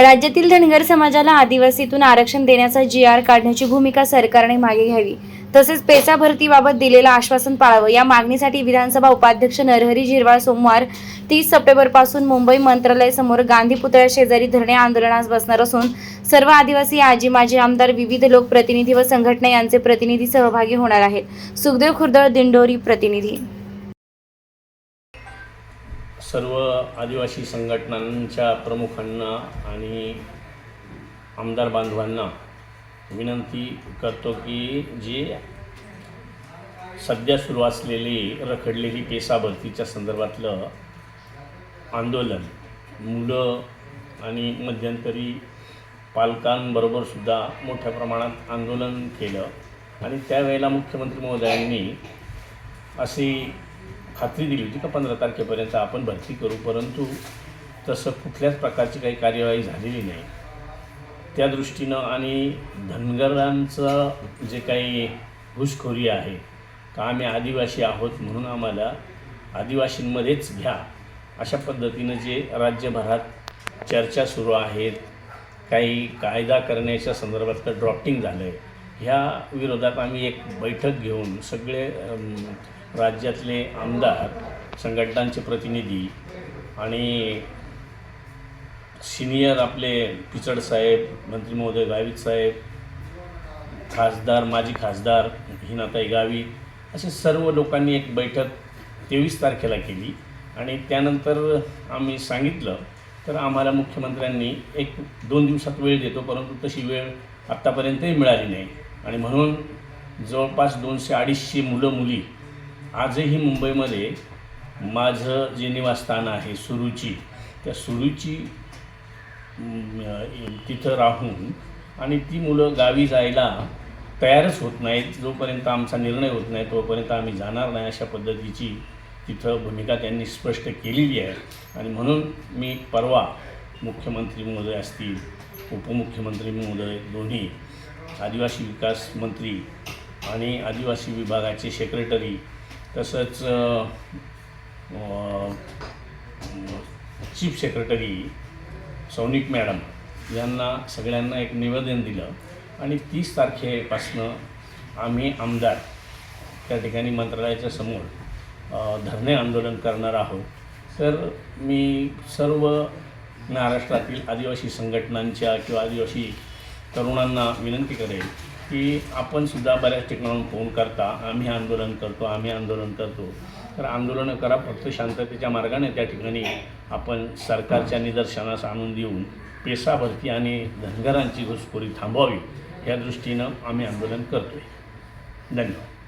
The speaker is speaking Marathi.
राज्यातील धनगर समाजाला आदिवासीतून आरक्षण देण्याचा जी आर काढण्याची भूमिका सरकारने मागे घ्यावी. तसेच पेसा भरतीबाबत दिलेलं आश्वासन पाळावं. या मागणीसाठी विधानसभा उपाध्यक्ष नरहरी झिरवाळ सोमवार तीस सप्टेंबरपासून मुंबई मंत्रालय समोर गांधी पुतळ्या शेजारी धरणे आंदोलनास बसणार असून सर्व आदिवासी आजी माजी आमदार विविध लोकप्रतिनिधी व संघटना यांचे प्रतिनिधी सहभागी होणार आहेत. सुखदेव खुर्दळ दिंडोरी प्रतिनिधी. सर्व आदिवासी संघटनांच्या प्रमुखांना आणि आमदार बांधवांना विनंती करतो की जी सध्या सुरू असलेली रखडलेली पेसा भरतीच्या संदर्भातलं आंदोलन मुलं आणि मध्यंतरी पालकांबरोबरसुद्धा मोठ्या प्रमाणात आंदोलन केलं. आणि त्यावेळेला मुख्यमंत्री महोदयांनी अशी खात्री दिली होती का पंधरा तारखेपर्यंत आपण भरती करू परंतु तसं कुठल्याच प्रकारची काही कार्यवाही झालेली नाही. त्या दृष्टीनं आणि धनगरांचं जे काही घुसखोरी आहे का आम्ही आदिवासी आहोत म्हणून आम्हाला आदिवासींमध्येच घ्या. अशा पद्धतीनं जे राज्यभरात चर्चा सुरू आहेत काही कायदा करण्याच्या संदर्भातलं ड्रॉफ्टिंग झालं आहे ह्या विरोधात आम्ही एक बैठक घेऊन सगळे राज्यातले आमदार संघटनांचे प्रतिनिधी आणि सिनियर आपले पिचड साहेब मंत्री महोदय गावित साहेब खासदार माजी खासदार हिनाताई गावित असे सर्व लोकांनी एक बैठक तेवीस तारखेला केली. आणि त्यानंतर आम्ही सांगितलं तर आम्हाला मुख्यमंत्र्यांनी एक दोन दिवसात वेळ देतो परंतु तशी वेळ आत्तापर्यंतही मिळाली नाही. आणि म्हणून जवळपास दोनशे अडीचशे मुलं मुली आजही मुंबईमध्ये माझं जे निवासस्थान आहे सुरुची त्या सुरुची तिथं राहून. आणि ती मुलं गावी जायला तयारच होत नाहीत. जोपर्यंत आमचा निर्णय होत नाही तोपर्यंत आम्ही जाणार नाही अशा पद्धतीची तिथं भूमिका त्यांनी स्पष्ट केलेली आहे. आणि म्हणून मी परवा मुख्यमंत्री महोदय असतील उपमुख्यमंत्री महोदय दोन्ही आदिवासी विकास मंत्री आणि आदिवासी विभागाचे सेक्रेटरी तसंच चीफ सेक्रेटरी सौनिक मॅडम यांना सगळ्यांना एक निवेदन दिलं. आणि तीस तारखेपासनं आम्ही आमदार त्या ठिकाणी मंत्रालयाच्या समोर धरणे आंदोलन करणार आहोत. तर मी सर्व महाराष्ट्रातील आदिवासी संघटनांच्या किंवा आदिवासी तरुणांना विनंती करेन की आपण सुद्धा बऱ्याच ठिकाणाहून फोन करता आम्ही आंदोलन करतो आम्ही आंदोलन करतो. तर आंदोलनं करा फक्त शांततेच्या मार्गाने त्या ठिकाणी आपण सरकारच्या निदर्शनास आणून देऊन पेसा भरती आणि धनगरांची घुसखोरी थांबवावी या दृष्टीनं आम्ही आंदोलन करतो आहे धन्यवाद.